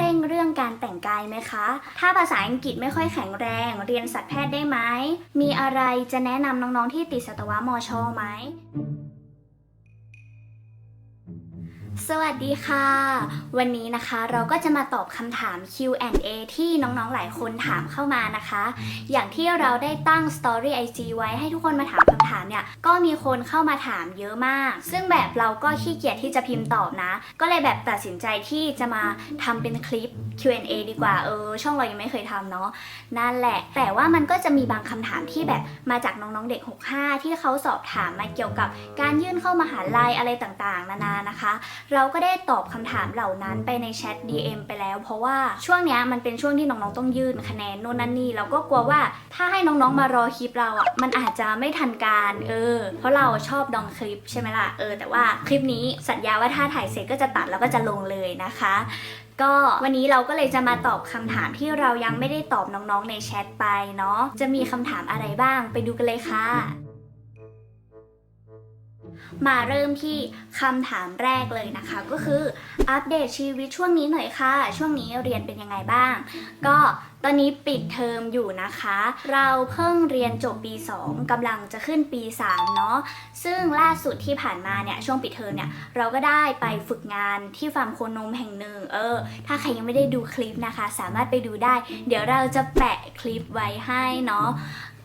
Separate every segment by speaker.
Speaker 1: ร่งเรื่องการแต่งกายไหมคะ ถ้าภาษาอังกฤษไม่ค่อยแข็งแรง เรียนสัตวแพทย์ได้ไหม มีอะไรจะแนะนำน้องๆที่ติดสัตวมอชอไหม สวัสดีค่ะ วันนี้นะคะเราก็จะมาตอบคำถาม Q&A ที่น้องๆหลายคนถามเข้ามานะคะ อย่างที่เราได้ตั้ง Story IG ไว้ให้ทุกคนมาถามคำถามเนี่ย ก็มีคนเข้ามาถามเยอะมาก ซึ่งแบบเราก็ขี้เกียจที่จะพิมพ์ตอบนะ ก็เลยแบบตัดสินใจที่จะมาทำเป็นคลิป Q&A ดีกว่าเออ ช่องเรายังไม่เคยทำเนาะนั่นแหละ แต่ว่ามันก็จะมีบางคำถามที่แบบมาจากน้องๆเด็ก 65 ที่เขาสอบถามมาเกี่ยวกับการยื่นเข้ามหาลัยอะไรต่างๆ นานานะคะเราก็ได้ตอบคำถามเหล่านั้นไปในแชท DM ไปแล้ว เพราะว่าช่วงเนี้ยมันเป็นช่วงที่น้องๆต้องยื่นคะแนนโน่นนั่นนี่เราก็กลัวว่าถ้าให้น้องๆมารอคลิปเราอะมันอาจจะไม่ทันการเออ เพราะเราชอบดองคลิปใช่ไหมล่ะเออแต่ว่าคลิปนี้สัญญาว่าถ้าถ่ายเสร็จก็จะตัดแล้วก็จะลงเลยนะคะก็วันนี้เราก็เลยจะมาตอบคำถามที่เรายังไม่ได้ตอบน้องๆในแชทไปเนาะจะมีคำถามอะไรบ้างไปดูกันเลยค่ะ มาเริ่มที่คำถามแรกเลยนะคะ ก็คืออัปเดตชีวิตช่วงนี้หน่อยค่ะ ช่วงนี้เรียนเป็นยังไงบ้าง ก็ตอนนี้ปิดเทอมอยู่นะคะ เราเพิ่งเรียนจบปี 2กำลังจะขึ้นปี 3 เนาะซึ่งล่าสุดที่ผ่านมาเนี่ยช่วงปิดเทอมเนี่ยเราก็ได้ไปฝึกงานที่ฟาร์มโคนมแห่งหนึ่งเออ ถ้าใครยังไม่ได้ดูคลิปนะคะ สามารถไปดูได้ เดี๋ยวเราจะแปะคลิปไว้ให้เนาะ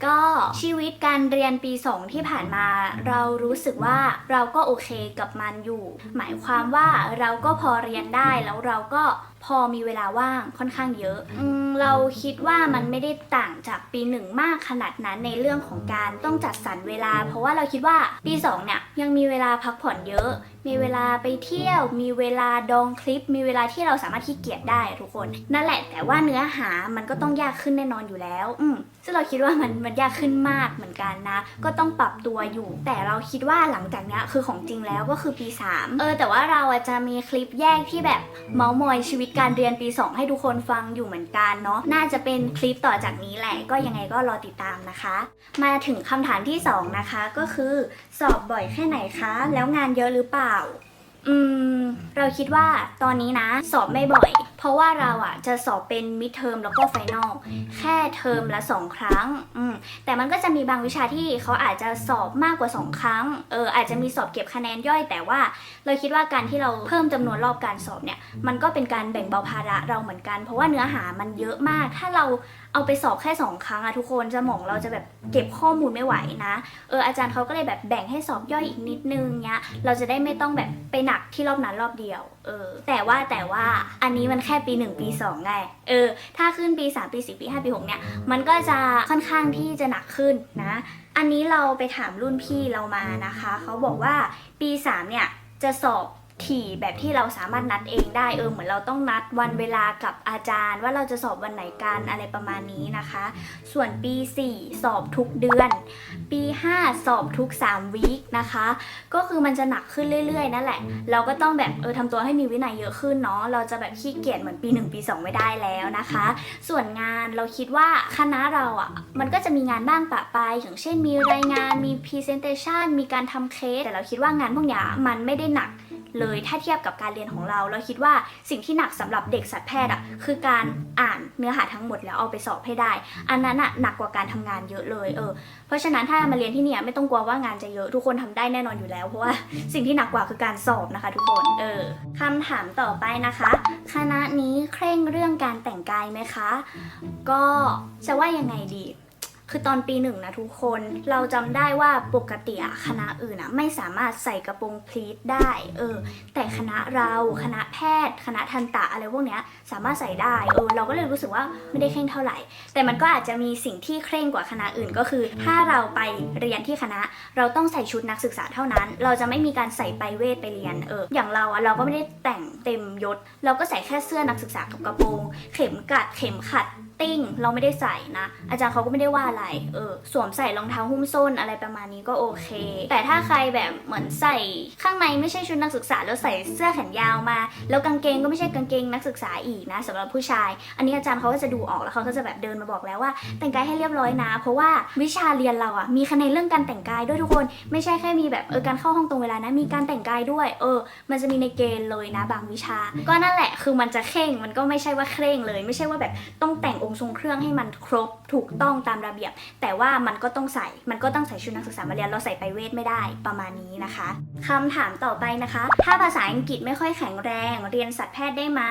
Speaker 1: ก็ชีวิตการเรียนปี 2 ที่ผ่านมาเรารู้สึกว่าเราก็โอเคกับมันอยู่ หมายความว่าเราก็พอเรียนได้แล้วเราก็ พอมีเวลาว่างค่อนข้างเยอะอืมเราคิดว่ามันไม่ได้ต่างจากปีหนึ่งมากขนาดนั้นในเรื่องของการต้องจัดสรรเวลา เพราะว่าเราคิดว่าปี2เนี่ยยังมีเวลาพักผ่อนเยอะ มีเวลาไปเที่ยว มีเวลาดองคลิป มีเวลาที่เราสามารถขี้เกียจได้ทุกคน นั่นแหละแต่ว่าเนื้อหามันก็ต้องยากขึ้นแน่นอนอยู่แล้ว อืมซึ่งเราคิดว่ามันมันยากขึ้นมากเหมือนกันนะ ก็ต้องปรับตัวอยู่ แต่เราคิดว่าหลังจากเนี้ยคือของจริงแล้วก็คือปี 3 เออ แต่ว่าเราอะจะมีคลิปแยกที่แบบเมาส์มอยชีวิตการเรียนปี 2 ให้ทุกคนฟังอยู่เหมือนกันเนาะน่าจะเป็นคลิปต่อจากนี้แหละ ก็ยังไงก็รอติดตามนะคะ มาถึงคำถามที่สองนะคะก็คือ สอบบ่อยแค่ไหนคะ แล้วงานเยอะหรือเปล่า อืม เราคิดว่าตอนนี้นะ สอบไม่บ่อย เพราะว่าเราอะจะสอบเป็นมิดเทอมแล้วก็ไฟนอลแค่เทอมละสองครั้งอืมแต่มันก็จะมีบางวิชาที่เขาอาจจะสอบมากกว่า2ครั้งเอออาจจะมีสอบเก็บคะแนนย่อย แต่ว่า เราคิดว่าการที่เราเพิ่มจำนวนรอบการสอบเนี่ย มันก็เป็นการแบ่งเบาภาระเราเหมือนกัน เพราะว่าเนื้อหามันเยอะมาก ถ้าเรา เอาไปสอบแค่2ครั้งอะทุกคนสมองเราจะแบบเก็บข้อมูลไม่ไหวนะเอออาจารย์เขาก็เลยแบบแบ่งให้สอบย่อยอีกนิดนึงเนี้ยเราจะได้ไม่ต้องแบบไปหนักที่รอบนั้นรอบเดียวเออแต่ว่าแต่ว่าอันนี้มันแค่ปี1ปี2ไงเออถ้าขึ้นปี3ปี4ปี5ปี6เนี่ยมันก็จะค่อนข้างที่จะหนักขึ้นนะอันนี้เราไปถามรุ่นพี่เรามานะคะ เขาบอกว่าปี3เนี่ยจะสอบ ถี่แบบที่เราสามารถนัดเองได้เออเหมือนเราต้องนัดวันเวลากับอาจารย์ ว่าเราจะสอบวันไหนกันอะไรประมาณนี้นะคะ ส่วนปี 4 สอบทุกเดือน ปี 5 สอบทุก 3วีคนะคะ ก็คือมันจะหนักขึ้นเรื่อยๆ นั่นแหละ เราก็ต้องแบบเออทำตัวให้มีวินัยเยอะขึ้นเนาะเราจะแบบขี้เกียจเหมือนปี 1 ปี 2 ไม่ได้แล้วนะคะ ส่วนงานเราคิดว่าคณะเราอะ่ะมันก็จะมีงานบ้างปะปายอย่างเช่นมีรายงานมี presentation มีการทำเคสแต่เราคิดว่างานพวกนี้มันไม่ได้หนัก เลยถ้าเทียบกับการเรียนของเรา เราคิดว่าสิ่งที่หนักสำหรับเด็กสัตวแพทย์อะคือการอ่านเนื้อหาทั้งหมดแล้วเอาไปสอบให้ได้ อันนั้นอะหนักกว่าการทำงานเยอะเลยเออเพราะฉะนั้นถ้ามาเรียนที่เนี่ยไม่ต้องกลัวว่างานจะเยอะทุกคนทำได้แน่นอนอยู่แล้ว เพราะว่าสิ่งที่หนักกว่าคือการสอบนะคะ ทุกคนเออคำถามต่อไปนะคะ คณะนี้เคร่งเรื่องการแต่งกายไหมคะ ก็จะว่ายังไงดี คือตอนปีหนึ่งนะทุกคน เราจำได้ว่าปกติอะคณะอื่นอะไม่สามารถใส่กระโปรงพลีทได้ เออ แต่คณะเราคณะแพทย์ คณะทันตะอะไรพวกเนี้ยสามารถใส่ได้ เออ เราก็เลยรู้สึกว่าไม่ได้เคร่งเท่าไหร่ แต่มันก็อาจจะมีสิ่งที่เคร่งกว่าคณะอื่นก็คือ ถ้าเราไปเรียนที่คณะ เราต้องใส่ชุดนักศึกษาเท่านั้น เราจะไม่มีการใส่ไปเวทไปเรียน เออ อย่างเราอะเราก็ไม่ได้แต่งเต็มยศ เราก็ใส่แค่เสื้อนักศึกษากับกระโปรง เข็มกัด เข็มขัด ติ้งเราไม่ได้ใส่นะ อาจารย์เขาก็ไม่ได้ว่าอะไร เออ สวมใส่รองเท้าหุ้มส้นอะไรประมาณนี้ก็โอเค แต่ถ้าใครแบบเหมือนใส่ข้างในไม่ใช่ชุดนักศึกษาแล้วใส่เสื้อแขนยาวมา แล้วกางเกงก็ไม่ใช่กางเกงนักศึกษาอีกนะสำหรับผู้ชาย อันนี้อาจารย์เขาก็จะดูออกแล้วเขาก็จะแบบเดินมาบอกแล้วว่า แต่งกายให้เรียบร้อยนะ เพราะว่าวิชาเรียนเราอะมีคะแนนเรื่องการแต่งกายด้วยทุกคน ไม่ใช่แค่มีแบบเออการเข้าห้องตรงเวลานะ มีการแต่งกายด้วย เออ มันจะมีในเกณฑ์เลยนะ บางวิชา ก็นั่นแหละ คือมันจะเคร่ง มันก็ไม่ใช่ว่าเคร่งเลย ไม่ใช่ว่าแบบต้องแต่งองค์ทรงเครื่องให้มันครบถูกต้องตามระเบียบ แต่ว่ามันก็ต้องใส่มันก็ต้องใส่ชุดนักศึกษามาเรียนเราใส่ไปเวทไม่ได้ประมาณนี้นะคะคำถามต่อไปนะคะ ถ้าภาษาอังกฤษไม่ค่อยแข็งแรง เรียนสัตวแพทย์ได้ไหม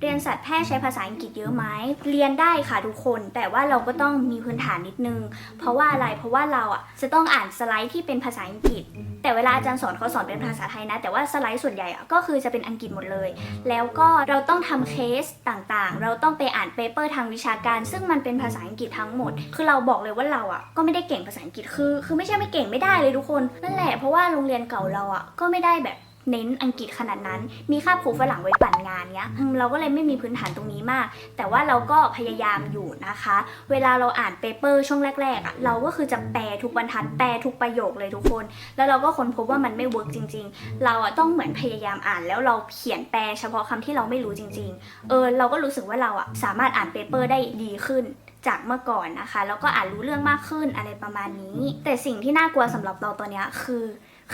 Speaker 1: เรียนสัตวแพทย์ใช้ภาษาอังกฤษเยอะไหมเรียนได้ค่ะทุกคน แต่ว่าเราก็ต้องมีพื้นฐานนิดนึง เพราะว่าอะไรเพราะว่าเราอะจะต้องอ่านสไลด์ที่เป็นภาษาอังกฤษ แต่เวลาอาจารย์สอนเขาสอนเป็นภาษาไทยนะ แต่ว่าสไลด์ส่วนใหญ่ก็คือจะเป็นอังกฤษหมดเลย แล้วก็เราต้องทำเคสต่างๆ เราต้องไปอ่านเปเปอร์ทางวิชาการซึ่งมันเป็นภาษาอังกฤษทั้งหมด คือเราบอกเลยว่าเราอะก็ไม่ได้เก่งภาษาอังกฤษคือ คือไม่ใช่ไม่เก่งไม่ได้เลยทุกคนนั่นแหละเพราะว่าโรงเรียนเก่าเราอะก็ไม่ได้แบบ เน้นอังกฤษขนาดนั้น มีคาบครูฝรั่งไว้ปั่นงานเนี้ยเราก็เลยไม่มีพื้นฐานตรงนี้มาก แต่ว่าเราก็พยายามอยู่นะคะ เวลาเราอ่านเปเปอร์ช่วงแรกๆอะเราก็คือจะแปลทุกบรรทัดแปลทุกประโยคเลยทุกคน แล้วเราก็ค้นพบว่ามันไม่เวิร์กจริง ๆ เราอะต้องเหมือนพยายามอ่าน แล้วเราเขียนแปลเฉพาะคำที่เราไม่รู้จริง ๆ เออเราก็รู้สึกว่าเราอะสามารถอ่านเปเปอร์ได้ดีขึ้นจากเมื่อก่อนนะคะ แล้วก็อ่านรู้เรื่องมากขึ้นอะไรประมาณนี้ แต่สิ่งที่น่ากลัวสำหรับเราตอนเนี้ยคือ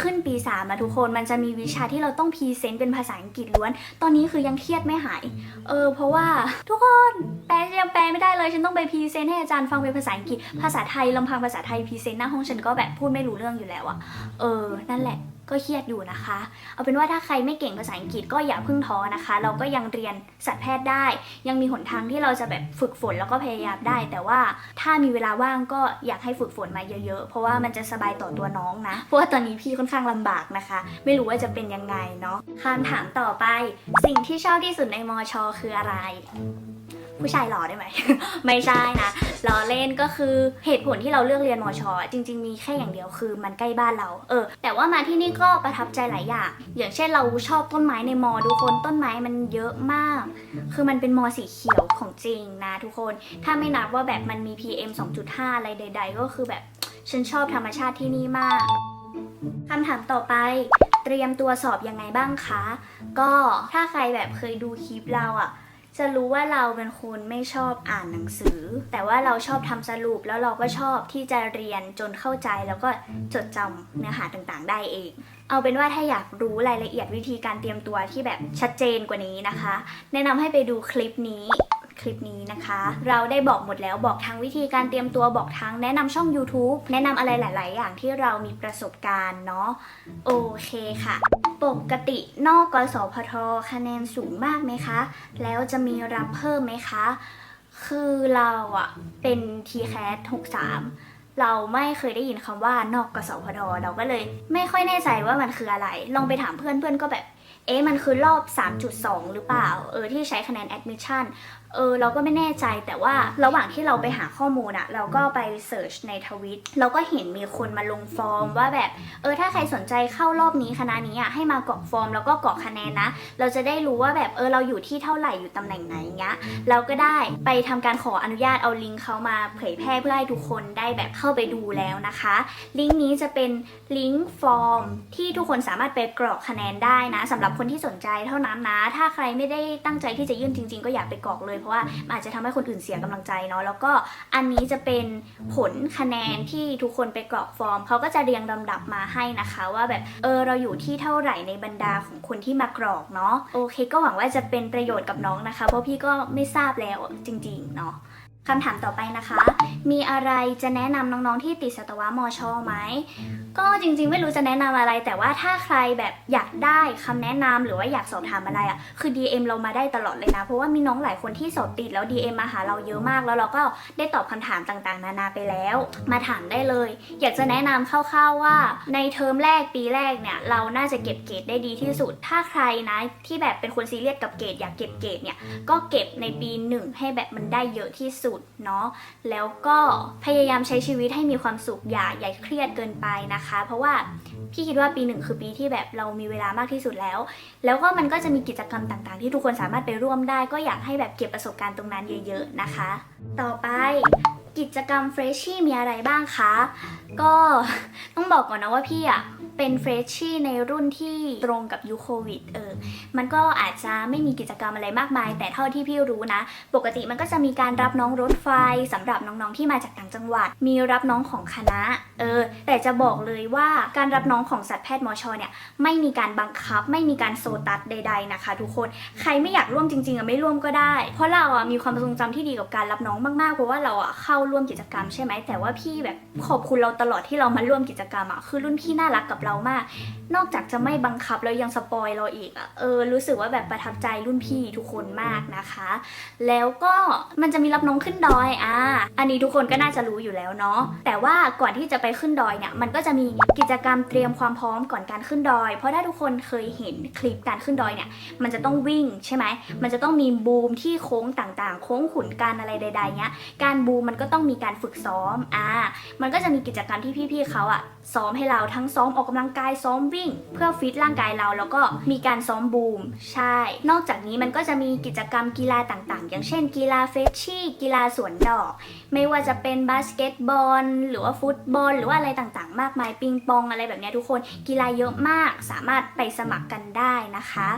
Speaker 1: ขึ้นปีสามอะทุกคนมันจะมีวิชาที่เราต้องพรีเซนต์เป็นภาษาอังกฤษล้วน ตอนนี้คือยังเครียดไม่หาย เออ เพราะว่าทุกคนแปลยังแปลไม่ได้เลย ฉันต้องไปพรีเซนต์ให้อาจารย์ฟังเป็นภาษาอังกฤษ ภาษาไทยลำพังภาษาไทยพรีเซนต์หน้าห้องฉันก็แบบพูดไม่รู้เรื่องอยู่แล้วอะเออ นั่นแหละ ก็เครียดอยู่นะคะ เอาเป็นว่าถ้าใครไม่เก่งภาษาอังกฤษก็อย่าเพิ่งท้อนะคะ เราก็ยังเรียนสัตวแพทย์ได้ ยังมีหนทางที่เราจะแบบฝึกฝนแล้วก็พยายามได้ แต่ว่าถ้ามีเวลาว่างก็อยากให้ฝึกฝนมาเยอะๆ เพราะว่ามันจะสบายต่อตัวน้องนะ เพราะว่าตอนนี้พี่ค่อนข้างลำบากนะคะ ไม่รู้ว่าจะเป็นยังไงเนาะคำถามต่อไป สิ่งที่ชอบที่สุดในมอชอคืออะไร ผู้ชายหล่อได้ไหม ไม่ใช่นะล้อเล่นก็คือเหตุผลที่เราเลือกเรียนมอชอจริง ๆ มีแค่อย่างเดียวคือมันใกล้บ้านเรา เออ แต่ว่ามาที่นี่ก็ประทับใจหลายอย่าง อย่างเช่นเราชอบต้นไม้ในมอทุกคนต้นไม้มันเยอะมาก คือมันเป็นมอสีเขียวของจริงนะทุกคน ถ้าไม่นับว่าแบบมันมี PM 2.5 อะไรใด ๆ ก็คือแบบฉันชอบธรรมชาติที่นี่มากคำถามต่อไปเตรียมตัวสอบยังไงบ้างคะ ก็ถ้าใครแบบเคยดูคลิปเราอะ จะรู้ว่าเราเป็นคนไม่ชอบอ่านหนังสือ แต่ว่าเราชอบทำสรุปแล้วเราก็ชอบที่จะเรียนจนเข้าใจแล้วก็จดจำเนื้อหาต่างๆ ได้เอง เอาเป็นว่าถ้าอยากรู้รายละเอียดวิธีการเตรียมตัวที่แบบชัดเจนกว่านี้นะคะ แนะนำให้ไปดูคลิปนี้ คลิปนี้นะคะ เราได้บอกหมดแล้วบอกทั้งวิธีการเตรียมตัวบอกทั้งแนะนำช่อง YouTube แนะนำอะไรหลาย ๆ อย่างที่เรามีประสบการณ์เนาะโอเคค่ะ ปกตินอกกสพทคะแนนสูงมากไหมคะ แล้วจะมีรับเพิ่มไหมคะ คือเราอะเป็น t c a t 63เราไม่เคยได้ยินคำว่านอกกสพทเราก็เลย ไม่ค่อยแน่ใจว่ามันคืออะไร ลองไปถามเพื่อนเพื่อนก็แบบ เอ๊ะมันคือรอบ 3.2 หรือเปล่า เออที่ใช้คะแนน admission เออเราก็ไม่แน่ใจแต่ว่าระหว่างที่เราไปหาข้อมูลอะเราก็ไปเสิร์ชในทวิตเราก็เห็นมีคนมาลงฟอร์มว่าแบบเออถ้าใครสนใจเข้ารอบนี้คณะนี้อะให้มากรอกฟอร์มแล้วก็กรอกคะแนนนะ เราจะได้รู้ว่าแบบเออเราอยู่ที่เท่าไหร่อยู่ตำแหน่งไหนเงี้ยเราก็ได้ไปทำการขออนุญาตเอาลิงก์เขามาเผยแพร่เพื่อให้ทุกคนได้แบบเข้าไปดูแล้วนะคะ ลิงก์นี้จะเป็นลิงก์ฟอร์มที่ทุกคนสามารถไปกรอกคะแนนได้นะสำหรับคนที่สนใจเท่านั้นนะ ถ้าใครไม่ได้ตั้งใจที่จะยื่นจริง ๆ ก็อย่าไปกรอกเลยเพราะว่าอาจจะทำให้คนอื่นเสียกำลังใจเนาะแล้วก็อันนี้จะเป็นผลคะแนนที่ทุกคนไปกรอกฟอร์มเขาก็จะเรียงลำดับมาให้นะคะ ว่าแบบเออเราอยู่ที่เท่าไหร่ในบรรดาของคนที่มากรอกเนาะโอเค ก็หวังว่าจะเป็นประโยชน์กับน้องนะคะ เพราะพี่ก็ไม่ทราบแล้วจริงๆเนาะ คำถามต่อไปนะคะ มีอะไรจะแนะนำน้องๆที่ติดสัตวมอชอไหม ก็จริงๆ ไม่รู้จะแนะนำอะไร แต่ว่าถ้าใครแบบอยากได้คำแนะนำหรือว่าอยากสอบถามอะไรอะ่ะ คือ DM เรามาได้ตลอดเลยนะ เพราะว่ามีน้องหลายคนที่สอบติดแล้ว DM มาหาเราเยอะมาก แล้วเราก็ได้ตอบคำถามต่างๆ นานาไปแล้ว มาถามได้เลย อยากจะแนะนำคร่าวๆว่า ในเทอมแรกปีแรกเนี่ย เราน่าจะเก็บเกรดได้ดีที่สุด ถ้าใครนะที่แบบเป็นคนซีเรียสกับเกรดอยากเก็บเกรดเนี่ย ก็เก็บในปีหนึ่งให้แบบมันได้เยอะที่สุดสุดเนาะแล้วก็พยายามใช้ชีวิตให้มีความสุขอย่าอย่าเครียดเกินไปนะคะ เพราะว่าพี่คิดว่าปีหนึ่งคือปีที่แบบเรามีเวลามากที่สุดแล้ว แล้วก็มันก็จะมีกิจกรรมต่าง ๆ ที่ทุกคนสามารถไปร่วมได้ ก็อยากให้แบบเก็บประสบการณ์ตรงนั้นเยอะ ๆ นะคะ ต่อไป กิจกรรมเฟรชชี่มีอะไรบ้างคะ ก็ต้องบอกก่อนนะว่าพี่อะเป็นเฟรชชี่ในรุ่นที่ตรงกับยุคโควิดเออ มันก็อาจจะไม่มีกิจกรรมอะไรมากมาย แต่เท่าที่พี่รู้นะ ปกติมันก็จะมีการรับน้องรถไฟสำหรับน้องๆที่มาจากต่างจังหวัด มีรับน้องของคณะ เออ แต่จะบอกเลยว่าการรับน้องของสัตวแพทย์มอชเนี่ยไม่มีการบังคับ ไม่มีการโซตัสใด ๆนะคะ ทุกคน ใครไม่อยากร่วมจริงๆอะไม่ร่วมก็ได้ เพราะเราอะมีความทรงจำที่ดีกับการรับน้องมากๆ เพราะว่าเราอะเข้าร่วมกิจกรรมใช่ไหมแต่ว่าพี่แบบขอบคุณเราตลอดที่เรามาร่วมกิจกรรมอะคือรุ่นพี่น่ารักกับเรามาก นอกจากจะไม่บังคับแล้วยังสปอยเราอีกอะเออรู้สึกว่าแบบประทับใจรุ่นพี่ทุกคนมากนะคะ แล้วก็มันจะมีรับน้องขึ้นดอยอะอันนี้ทุกคนก็น่าจะรู้อยู่แล้วเนาะแต่ว่าก่อนที่จะไปขึ้นดอยเนี่ยมันก็จะมีกิจกรรมเตรียมความพร้อมก่อนการขึ้นดอย เพราะถ้าทุกคนเคยเห็นคลิปการขึ้นดอยเนี่ยมันจะต้องวิ่งใช่ไหมมันจะต้องมีบูมที่โค้งต่างๆ โค้งขุนการอะไรใดๆเนี้ยการบูมมันก็ต้องมีการฝึกซ้อมอ่ามันก็จะมีกิจกรรมที่พี่ๆเขาอะซ้อมให้เราทั้งซ้อมออกกำลังกายซ้อมวิ่ง เพื่อฟิตร่างกายเราแล้วก็มีการซ้อมบูม ใช่ นอกจากนี้มันก็จะมีกิจกรรมกีฬาต่างๆ อย่างเช่น กีฬาเฟชชี่กีฬาสวนดอก ไม่ว่าจะเป็นบาสเกตบอล หรือว่าฟุตบอล หรือว่าอะไรต่างๆ มากมายปิงปองอะไรแบบนี้ทุกคนกีฬาเยอะมากสามารถไปสมัครกันได้นะคะ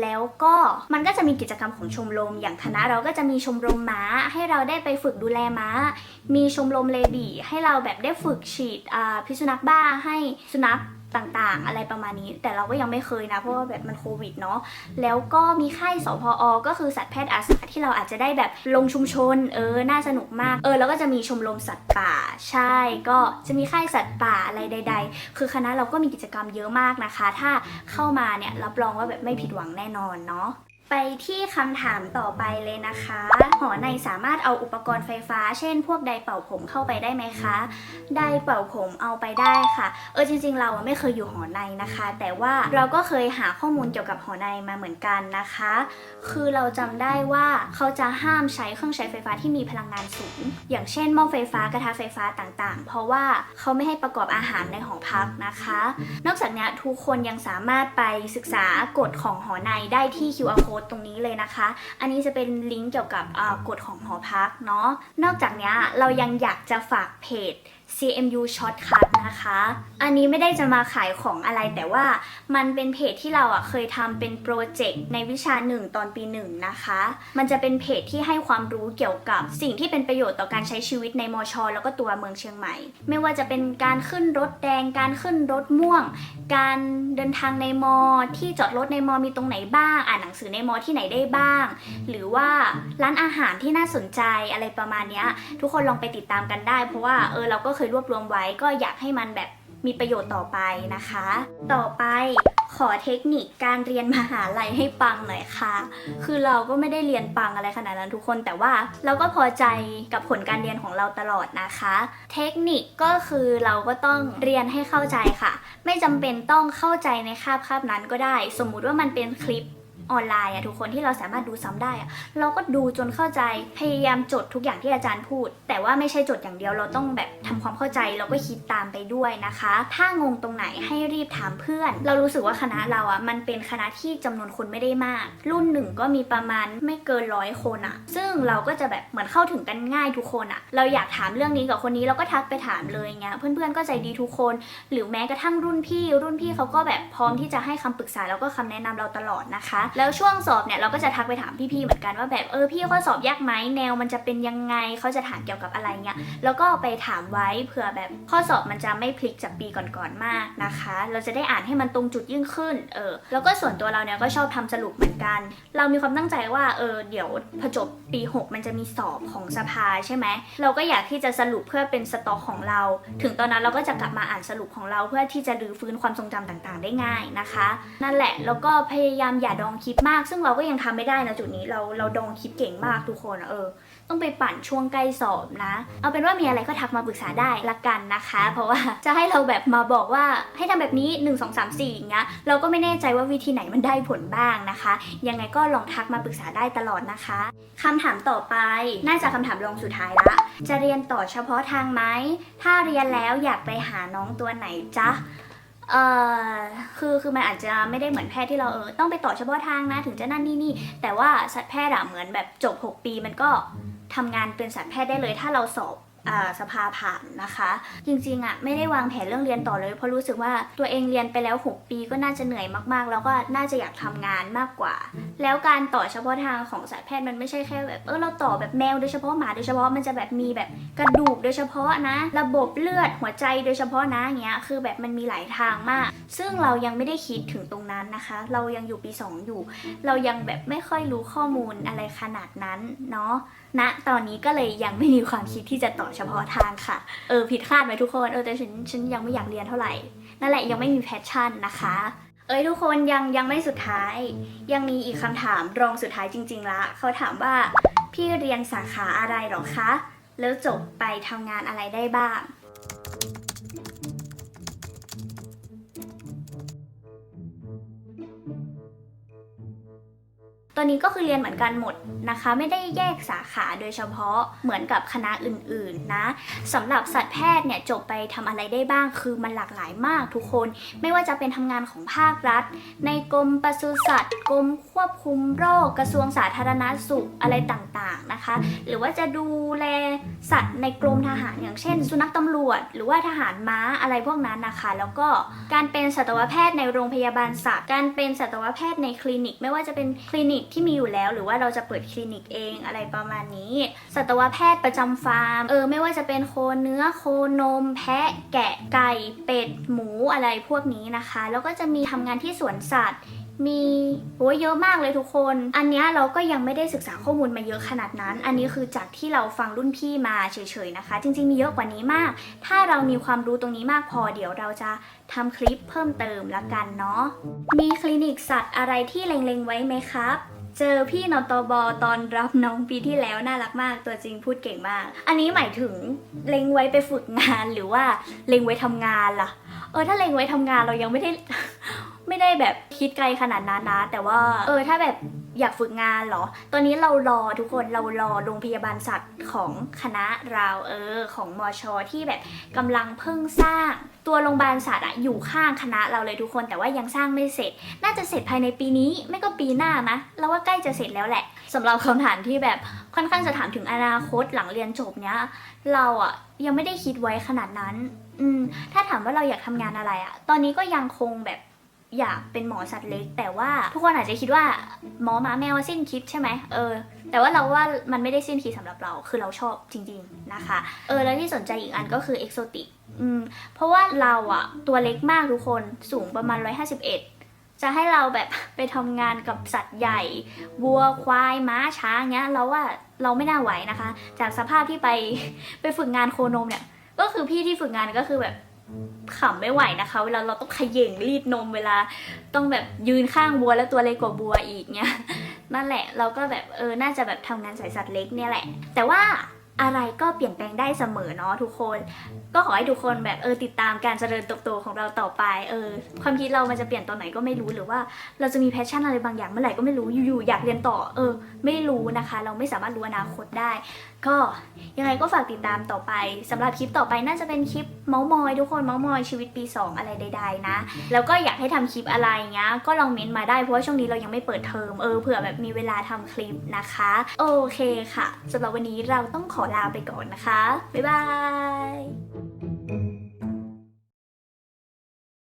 Speaker 1: แล้วก็มันก็จะมีกิจกรรมของชมรมอย่างคณะเราก็จะมีชมรมม้าให้เราได้ไปฝึกดูแลม้า มีชมรมเลบีให้เราแบบได้ฝึกฉีดพิษสุนัขบ้าให้สุนัขต่างๆ อะไรประมาณนี้ แต่เราก็ยังไม่เคยนะ เพราะว่าแบบมันโควิดเนาะแล้วก็มีค่ายสพอ ก็คือสัตวแพทย์อาสาที่เราอาจจะได้แบบลงชุมชน เออ น่าสนุกมาก เออ แล้วก็จะมีชมรมสัตว์ป่า ใช่ ก็จะมีค่ายสัตว์ป่าอะไรใด ๆ คือคณะเราก็มีกิจกรรมเยอะมากนะคะ ถ้าเข้ามาเนี่ยรับรองว่าแบบไม่ผิดหวังแน่นอนเนาะ ไปที่คำถามต่อไปเลยนะคะ หอในสามารถเอาอุปกรณ์ไฟฟ้า เช่น พวกไดร์เป่าผมเข้าไปได้ไหมคะ ไดร์เป่าผมเอาไปได้ค่ะ เออจริง ๆ เราไม่เคยอยู่หอในนะคะ แต่ว่าเราก็เคยหาข้อมูลเกี่ยวกับหอในมาเหมือนกันนะคะ คือเราจำได้ว่าเขาจะห้ามใช้เครื่องใช้ไฟฟ้าที่มีพลังงานสูง อย่างเช่นหม้อไฟฟ้ากระทะไฟฟ้าต่างๆ เพราะว่าเขาไม่ให้ประกอบอาหารในหอพักนะคะ นอกจากนี้ทุกคนยังสามารถไปศึกษากฎของหอในได้ที่ QR code ตรงนี้เลยนะคะ อันนี้จะเป็นลิงก์เกี่ยวกับกฎของหอพักเนาะนอกจากนี้เรายังอยากจะฝากเพจ CMU Shortcut นะคะ อันนี้ไม่ได้จะมาขายของอะไรแต่ว่ามันเป็นเพจที่เราอะเคยทำเป็นโปรเจกต์ในวิชาหนึ่งตอนปีหนึ่งนะคะ มันจะเป็นเพจที่ให้ความรู้เกี่ยวกับสิ่งที่เป็นประโยชน์ต่อการใช้ชีวิตในมอชแล้วก็ตัวเมืองเชียงใหม่ ไม่ว่าจะเป็นการขึ้นรถแดง การขึ้นรถม่วง การเดินทางในมอ ที่จอดรถในมอมีตรงไหนบ้าง อ่านหนังสือในมอที่ไหนได้บ้าง หรือว่าร้านอาหารที่น่าสนใจอะไรประมาณนี้ทุกคนลองไปติดตามกันได้ เพราะว่าเออเราก็เคยรวบรวมไว้ ก็อยากให้มันแบบมีประโยชน์ต่อไปนะคะ ต่อไปขอเทคนิคการเรียนมหาลัยให้ปังหน่อยค่ะ คือเราก็ไม่ได้เรียนปังอะไรขนาดนั้นทุกคน แต่ว่าเราก็พอใจกับผลการเรียนของเราตลอดนะคะ เทคนิคก็คือเราก็ต้องเรียนให้เข้าใจค่ะ ไม่จำเป็นต้องเข้าใจในคาบคาบนั้นก็ได้ สมมุติว่ามันเป็นคลิป ออนไลน์อะทุกคนที่เราสามารถดูซ้ำได้อะเราก็ดูจนเข้าใจพยายามจดทุกอย่างที่อาจารย์พูด แต่ว่าไม่ใช่จดอย่างเดียวเราต้องแบบทำความเข้าใจแล้วก็คิดตามไปด้วยนะคะ ถ้างงตรงไหนให้รีบถามเพื่อน เรารู้สึกว่าคณะเราอะมันเป็นคณะที่จำนวนคนไม่ได้มาก รุ่นหนึ่งก็มีประมาณไม่เกินร้อยคนอะซึ่งเราก็จะแบบเหมือนเข้าถึงกันง่ายทุกคนอะเราอยากถามเรื่องนี้กับคนนี้เราก็ทักไปถามเลยเงี้ยเพื่อนๆก็ใจดีทุกคน หรือแม้กระทั่งรุ่นพี่ รุ่นพี่เขาก็แบบพร้อมที่จะให้คำปรึกษาแล้วก็คำแนะนำเราตลอดนะคะแล้วช่วงสอบเนี่ยเราก็จะทักไปถามพี่ๆเหมือนกันว่าแบบเออพี่ข้อสอบยากไหมแนวมันจะเป็นยังไงเขาจะถามเกี่ยวกับอะไรเงี้ยแล้วก็ไปถามไว้เผื่อแบบข้อสอบมันจะไม่พลิกจากปีก่อนๆมากนะคะ เราจะได้อ่านให้มันตรงจุดยิ่งขึ้นเออแล้วก็ส่วนตัวเราเนี่ยก็ชอบทำสรุปเหมือนกัน เรามีความตั้งใจว่าเออเดี๋ยวพอจบปี 6 มันจะมีสอบของสภาใช่ไหมเราก็อยากที่จะสรุปเพื่อเป็นสต็อกของเรา ถึงตอนนั้นเราก็จะกลับมาอ่านสรุปของเราเพื่อที่จะรื้อฟื้นความทรงจำต่างๆ ได้ง่ายนะคะ นั่นแหละแล้วก็พยายามอย่าดองคิดลิปมาก ซึ่งเราก็ยังทำไม่ได้นะจุดนี้เราเราดองคลิปเก่งมากทุกคนอะเออ ต้องไปปั่นช่วงใกล้สอบนะ เอาเป็นว่ามีอะไรก็ทักมาปรึกษาได้ละกันนะคะ เพราะว่าจะให้เราแบบมาบอกว่าให้ทำแบบนี้ 1 2 3 4อย่างเงี้ยเราก็ไม่แน่ใจว่าวิธีไหนมันได้ผลบ้างนะคะ ยังไงก็ลองทักมาปรึกษาได้ตลอดนะคะคำถามต่อไปน่าจะคำถามรองสุดท้ายละจะเรียนต่อเฉพาะทางไหมถ้าเรียนแล้วอยากไปหาน้องตัวไหนจ๊ะ เอ่อคือคือมันอาจจะไม่ได้เหมือนแพทย์ที่เราเออต้องไปต่อเฉพาะทางนะถึงจะนั่นนี่นี่แต่ว่าสัตวแพทย์อะเหมือนแบบจบ 6 ปีมันก็ทำงานเป็นสัตวแพทย์ได้เลย ถ้าเราสอบ สภาผ่านนะคะ จริงๆอะไม่ได้วางแผนเรื่องเรียนต่อเลย เพราะรู้สึกว่าตัวเองเรียนไปแล้ว 6 ปีก็น่าจะเหนื่อยมากๆ แล้วก็น่าจะอยากทำงานมากกว่า แล้วการต่อเฉพาะทางของสัตวแพทย์มันไม่ใช่แค่แบบเออเราต่อแบบแมวโดยเฉพาะหมาโดยเฉพาะมันจะแบบมีแบบกระดูกโดยเฉพาะนะ ระบบเลือดหัวใจโดยเฉพาะนะอย่างเงี้ยคือแบบมันมีหลายทางมาก ซึ่งเรายังไม่ได้คิดถึงตรงนั้นนะคะ เรายังอยู่ปี 2 อยู่ เรายังแบบไม่ค่อยรู้ข้อมูลอะไรขนาดนั้นเนาะณตอนนี้ก็เลยยังไม่มีความคิดที่จะต่อเฉพาะทางค่ะ เออผิดคาดไหมทุกคน เออแต่ฉันฉันยังไม่อยากเรียนเท่าไหร่ นั่นแหละยังไม่มีแพชชั่นนะคะ เอ้ยทุกคนยังยังไม่สุดท้าย ยังมีอีกคำถามรองสุดท้ายจริง ๆ ละ เขาถามว่าพี่เรียนสาขาอะไรหรอคะ แล้วจบไปทำงานอะไรได้บ้าง ตอนนี้ก็คือเรียนเหมือนกันหมดนะคะ ไม่ได้แยกสาขาโดยเฉพาะเหมือนกับคณะอื่นๆนะสำหรับสัตวแพทย์เนี่ยจบไปทำอะไรได้บ้างคือมันหลากหลายมากทุกคน ไม่ว่าจะเป็นทำงานของภาครัฐ ในกรมปศุสัตว์กรมควบคุมโรคกระทรวงสาธารณาสุขอะไรต่างๆนะคะ หรือว่าจะดูแลสัตว์ในกรมทหารอย่างเช่น สุนัขตำรวจ หรือว่าทหารม้าอะไรพวกนั้นนะคะ แล้วก็การเป็นสัตวแพทย์ในโรงพยาบาลสัตว์ การเป็นสัตวแพทย์ในคลินิก ไม่ว่าจะเป็นคลินิกที่มีอยู่แล้ว หรือว่าเราจะเปิดคลินิกเองอะไรประมาณนี้ สัตวแพทย์ประจำฟาร์มเออไม่ว่าจะเป็นโคเนื้อโคนม แพะแกะไก่เป็ดหมูอะไรพวกนี้นะคะ แล้วก็จะมีทำงานที่สวนสัตว์มีโอ้เยอะมากเลยทุกคน อันนี้เราก็ยังไม่ได้ศึกษาข้อมูลมาเยอะขนาดนั้น อันนี้คือจากที่เราฟังรุ่นพี่มาเฉยๆนะคะ จริงๆมีเยอะกว่านี้มาก ถ้าเรามีความรู้ตรงนี้มากพอเดี๋ยวเราจะทำคลิปเพิ่มเติมละกันเนาะ มีคลินิกสัตว์อะไรที่เล็งๆไว้ไหมครับ เจอพี่นตบตอนรับน้องปีที่แล้วน่ารักมากตัวจริงพูดเก่งมาก อันนี้หมายถึงเล็งไว้ไปฝึกงานหรือว่าเล็งไว้ทำงานล่ะ เออถ้าเล็งไว้ทำงานเรายังไม่ได้ ได้แบบคิดไกลขนาดนั้นนะ แต่ว่าเออถ้าแบบอยากฝึกงานเหรอ ตอนนี้เรารอทุกคนเรารอโรงพยาบาลสัตว์ของคณะเราเออของมอชอที่แบบกำลังเพิ่งสร้าง ตัวโรงพยาบาลสัตว์อะอยู่ข้างคณะเราเลยทุกคนแต่ว่ายังสร้างไม่เสร็จ น่าจะเสร็จภายในปีนี้ไม่ก็ปีหน้านะเราว่าใกล้จะเสร็จแล้วแหละสำหรับคำถามที่แบบค่อนข้างจะถามถึงอนาคตหลังเรียนจบเนี้ยเราอะยังไม่ได้คิดไว้ขนาดนั้น อืมถ้าถามว่าเราอยากทำงานอะไรอะตอนนี้ก็ยังคงแบบ อยากเป็นหมอสัตว์เล็ก แต่ว่าทุกคนอาจจะคิดว่าหมอหมาแมวสิ้นคิดใช่ไหมเออ แต่ว่าเราว่ามันไม่ได้สิ้นคิดสำหรับเรา คือเราชอบจริง ๆนะคะ เออแล้วที่สนใจอีกอันก็คือเอกโซติกอืมเพราะว่าเราอะตัวเล็กมากทุกคนสูงประมาณ 151 จะให้เราแบบไปทำงานกับสัตว์ใหญ่วัวควายม้าช้างเงี้ยเราว่าเราไม่น่าไหวนะคะ จากสภาพที่ไปไปฝึกงานโคนมเนี่ยก็คือพี่ที่ฝึกงานก็คือแบบ ขำไม่ไหวนะคะ เวลาเราต้องขย่งรีดนมเวลาต้องแบบยืนข้างบัวแล้วตัวเล็กกว่าบัวอีกเนี่ยนั่นแหละเราก็แบบเออน่าจะแบบทำงานสายสัตว์เล็กเนี่ยแหละ แต่ว่าอะไรก็เปลี่ยนแปลงได้เสมอเนาะทุกคน ก็ขอให้ทุกคนแบบเออติดตามการเจริญเติบโตของเราต่อไปเออความคิดเรามันจะเปลี่ยนตอนไหนก็ไม่รู้หรือว่าเราจะมีแพชชั่นอะไรบางอย่างเมื่อไหร่ก็ไม่รู้อยู่ๆอยากเรียนต่อเออ ไม่รู้นะคะ เราไม่สามารถรู้อนาคตได้ก็ยังไงก็ฝากติดตามต่อไปสำหรับคลิปต่อไปน่าจะเป็นคลิปเมาส์มอย ทุกคนเมาส์มอยชีวิตปี 2 อะไรใด ๆ นะ แล้วก็อยากให้ทำคลิปอะไรเงี้ยก็ลองเม้นต์มาได้เพราะว่าช่วงนี้เรายังไม่เปิดเทอมเออเผื่อแบบมีเวลาทำคลิปนะคะ โอเคค่ะสำหรับวันนี้เราต้องขอลาไปก่อนนะคะ บ๊ายบาย